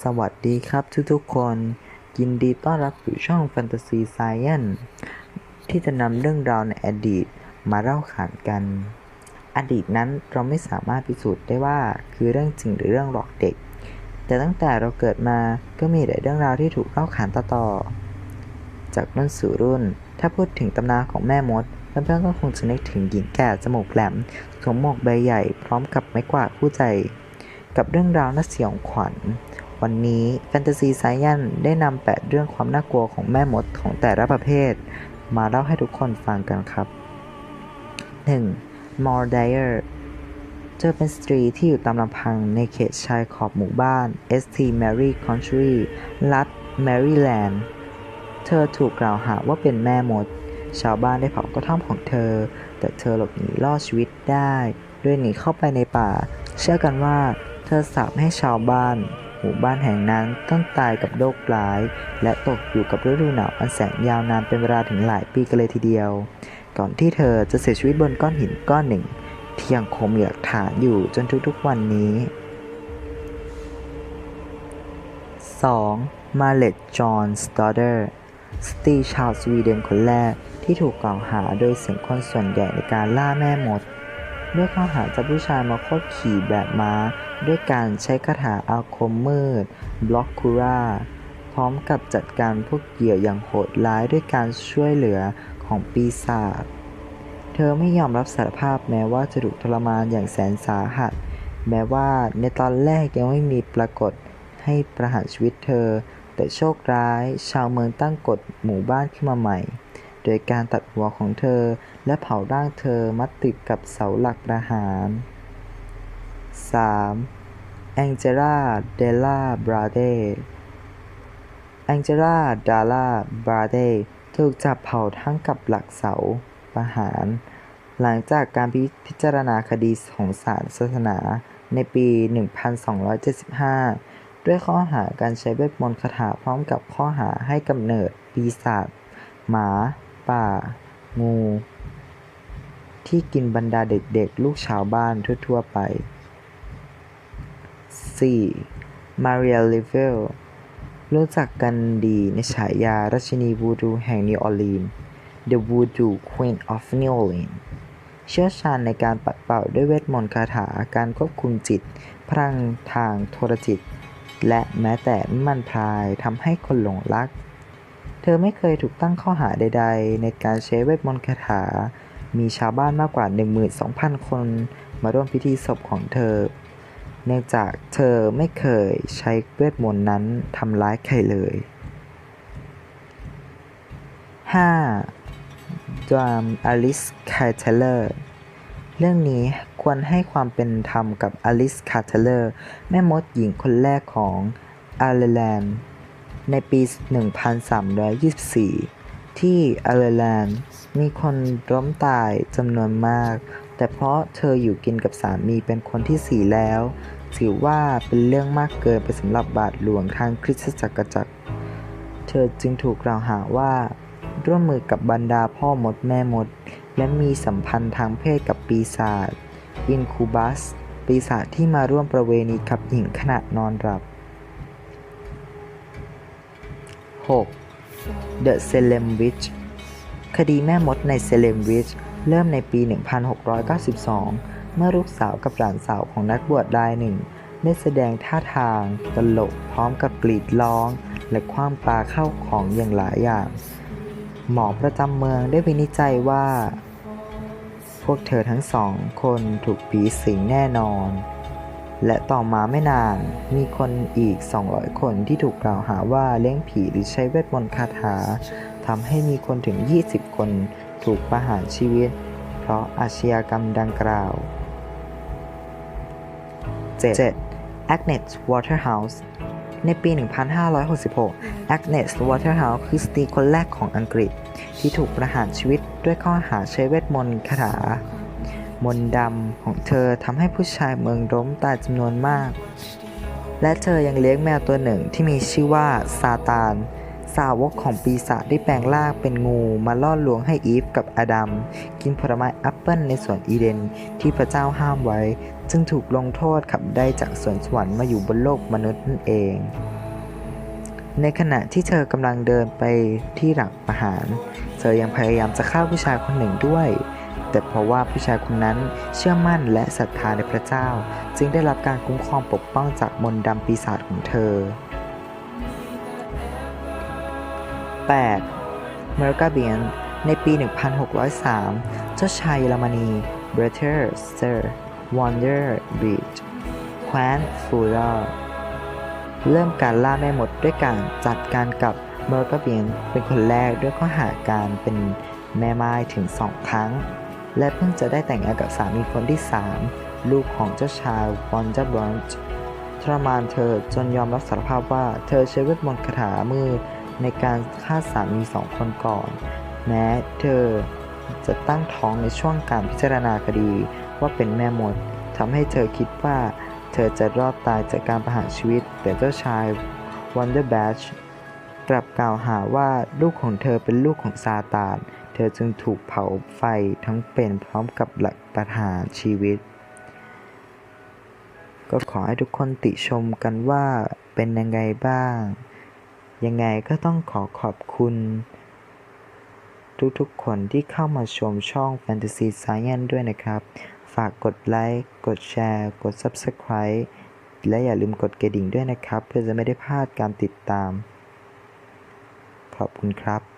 สวัสดีครับทุกๆคน ยินดีต้อนรับสู่ช่อง Fantasy Science ที่จะนำเรื่องราวในอดีตมาเล่าขานกัน อดีตนั้นเราไม่สามารถพิสูจน์ได้ว่าคือเรื่องจริงหรือเรื่องหลอกเด็ก แต่ตั้งแต่เราเกิดมาก็มีแต่เรื่องราวที่ถูกเล่าขานต่อๆจากรุ่นสู่รุ่น ถ้าพูดถึงตำนานของแม่มดเพื่อนๆก็คงจะนึกถึงหญิงแก่จมูกแหลมสวมหมวกใบใหญ่พร้อมกับไม้กวาดคู่ใจ กับเรื่องราวน่าเสียงขวัญ วันนี้แฟนตาซีไซเอนได้นำแปดเรื่องความน่ากลัวของแม่มดของแต่ละประเภท มาเล่าให้ทุกคนฟังกันครับ 1. m o r d i e r เธอเป็นสตรีที่อยู่ตามลำพังในเขตชายขอบหมู่บ้าน St. Mary Country รัฐแมริแลนด์ เธอถูกกล่าวหาว่าเป็นแม่มด ชาวบ้านได้เผากระท่อมของเธอ แต่เธอหลบหนีรอดชีวิตได้ ด้วยหนีเข้าไปในป่า เชื่อกันว่าเธอสาปให้ชาวบ้าน หมู่บ้านแห่งนั้นต้องตายกับโรคร้าย และตกอยู่กับฤดูหนาวอันแสนยาวนานเป็นเวลาถึงหลายปีกันเลยทีเดียว ก่อนที่เธอจะเสียชีวิตบนก้อนหินก้อนหนึ่ง ที่ยังคงมีหลักฐานอยู่จนทุกๆวันนี้ 2. มาเลตจอห์นสตอเดอร์สตรีชาวสวีเดนคนแรกที่ถูกกล่าวหาโดยเสียงคนส่วนใหญ่ในการล่าแม่มด ด้วยข้อหาจับผู้ชายมาโคดขี่แบบม้า ด้วยการใช้คาถาอาคมมืด บล็อกคูราพร้อมกับจัดการพวกเหยื่ออย่างโหดร้ายด้วยการช่วยเหลือของปีศาจ เธอไม่ยอมรับสารภาพแม้ว่าจะถูกทรมานอย่างแสนสาหัส แม้ว่าในตอนแรกยังไม่มีปรากฏให้ประหารชีวิตเธอ แต่โชคร้าย ชาวเมืองตั้งกฎหมู่บ้านขึ้นมาใหม่ โดยการตัดหัวของเธอ และเผาร่างเธอมัดติดกับเสาหลักประหาร 3. แองเจล่า เดล่า บราเดแองเจล่า ดาล่า บราเดถูกจับเผาทั้งกับหลักเสาประหาร หลังจากการพิจารณาคดีของศาลศาสนาในปี 1275 ด้วยข้อหาการใช้เวทมนต์คาถาพร้อมกับข้อหาให้กำเนิดปีศาจหมา ป่า งู ที่กินบรรดาเด็กๆ ลูกชาวบ้านทั่วๆไป 4. มาเรียลิเวลรู้จักกันดีในฉายาราชินีวูดูแห่งนิวออร์ลีน The Voodoo Queen of New Orleans เชี่ยวชาญในการปัดเป่าด้วยเวทมนต์คาถาการควบคุมจิต พลังทางโทรจิต และแม้แต่มันพรายทำให้คนหลงรัก เธอไม่เคยถูกตั้งข้อหาใด ๆ ในการใช้เวทมนต์คาถา มีชาวบ้านมากกว่า 12,000 คนมาร่วมพิธีศพของเธอ เนื่องจากเธอไม่เคยใช้เวทมนต์นั้นทำร้ายใครเลย 5. ดรามอลิสคาเทเลอร์เรื่องนี้ควรให้ความเป็นธรรมกับอลิสคาเทเลอร์ แม่มดหญิงคนแรกของอาร์เรแลนด์ ในปี 1324 ที่อาร์เรแลนด์มีคนล้มตายจำนวนมาก แต่เพราะเธออยู่กินกับสามีเป็นคนที่สี่แล้ว ถือว่าเป็นเรื่องมากเกินไปสำหรับบาทหลวงทางคริสตจักรจักร เธอจึงถูกกล่าวหาว่าร่วมมือกับบรรดาพ่อมดแม่มด และมีสัมพันธ์ทางเพศกับปีศาจอินคูบัส ปีศาจที่มาร่วมประเวณีกับหญิงขณะนอนหลับ 6. The Salem Witch คดีแม่มดใน Salem Witch เริ่มในปี 1692 เมื่อลูกสาวกับหลานสาวของนักบวชรายหนึ่ง ได้แสดงท่าทางตลกพร้อมกับกรีดร้อง และคว้างปลาเข้าของอย่างหลายอย่าง หมอประจำเมืองได้วินิจฉัยว่า พวกเธอทั้งสองคนถูกผีสิงแน่นอน และต่อมาไม่นาน มีคนอีก 200 คนที่ถูกกล่าวหาว่าเลี้ยงผีหรือใช้เวทมนต์คาถาทำให้มีคนถึง 20 คนถูกประหารชีวิต เพราะอาชญากรรมดังกล่าว 7. Agnes Waterhouse ในปี 1566 Agnes Waterhouse คือสตรีคนแรกของอังกฤษ ที่ถูกประหารชีวิตด้วยข้อหาใช้เวทมนต์คาถา มนต์ดำของเธอทำให้ผู้ชายเมืองล้มตายจำนวนมาก และเธอยังเลี้ยงแมวตัวหนึ่งที่มีชื่อว่าซาตาน สาวกของปีศาจได้แปลงร่างเป็นงูมาล่อลวงให้อีฟกับอดัม กินผลไม้แอปเปิลในสวนอีเดนที่พระเจ้าห้ามไว้ จึงถูกลงโทษขับได้จากสวนสวรรค์มาอยู่บนโลกมนุษย์นั่นเองในขณะที่เธอกำลังเดินไปที่หลังประหาร เธอยังพยายามจะฆ่าผู้ชายคนหนึ่งด้วย แต่เพราะว่าผู้ชายคนนั้นเชื่อมั่นและศรัทธาในพระเจ้า จึงได้รับการคุ้มครองปกป้องจากมนต์ดำปีศาจของเธอ 8. เมอร์กาเบียน ในปี 1603 เจ้าชายเยอรมนีเบรเทอร์เซอร์วอนเดอร์บีชแคว้นฟูลาเริ่มการล่าแม่มดด้วยการจัดการกับเมอร์กาเบียนเป็นคนแรกด้วยข้อหาการเป็นแม่ไม้ถึงสองครั้ง และเพิ่งจะได้แต่งงานกับสามีคนที่ 3 ลูกของเจ้าชายวอนเดอร์บรอนช์ทรมานเธอจนยอมรับสารภาพว่าเธอใช้เวทมนต์คาถามืดในการฆ่าสามีสองคนก่อน แม้เธอจะตั้งท้องในช่วงการพิจารณาคดีว่าเป็นแม่มดทำให้เธอคิดว่าเธอจะรอดตายจากการประหารชีวิต แต่เจ้าชาย Wonder Badge กลับกล่าวหาว่าลูกของเธอเป็นลูกของซาตาน เธอจึงถูกเผาไฟทั้งเป็นพร้อมกับหลักประหารชีวิต ก็ขอให้ทุกคนติชมกันว่าเป็นยังไงบ้าง ยังไงก็ต้องขอขอบคุณ ทุกๆคนที่เข้ามาชมช่อง Fantasy Science ด้วยนะครับ ฝากกดไลค์กดแชร์ กด Subscribe และอย่าลืมกดกระดิ่งด้วยนะครับ เพื่อจะไม่ได้พลาดการติดตาม ขอบคุณครับ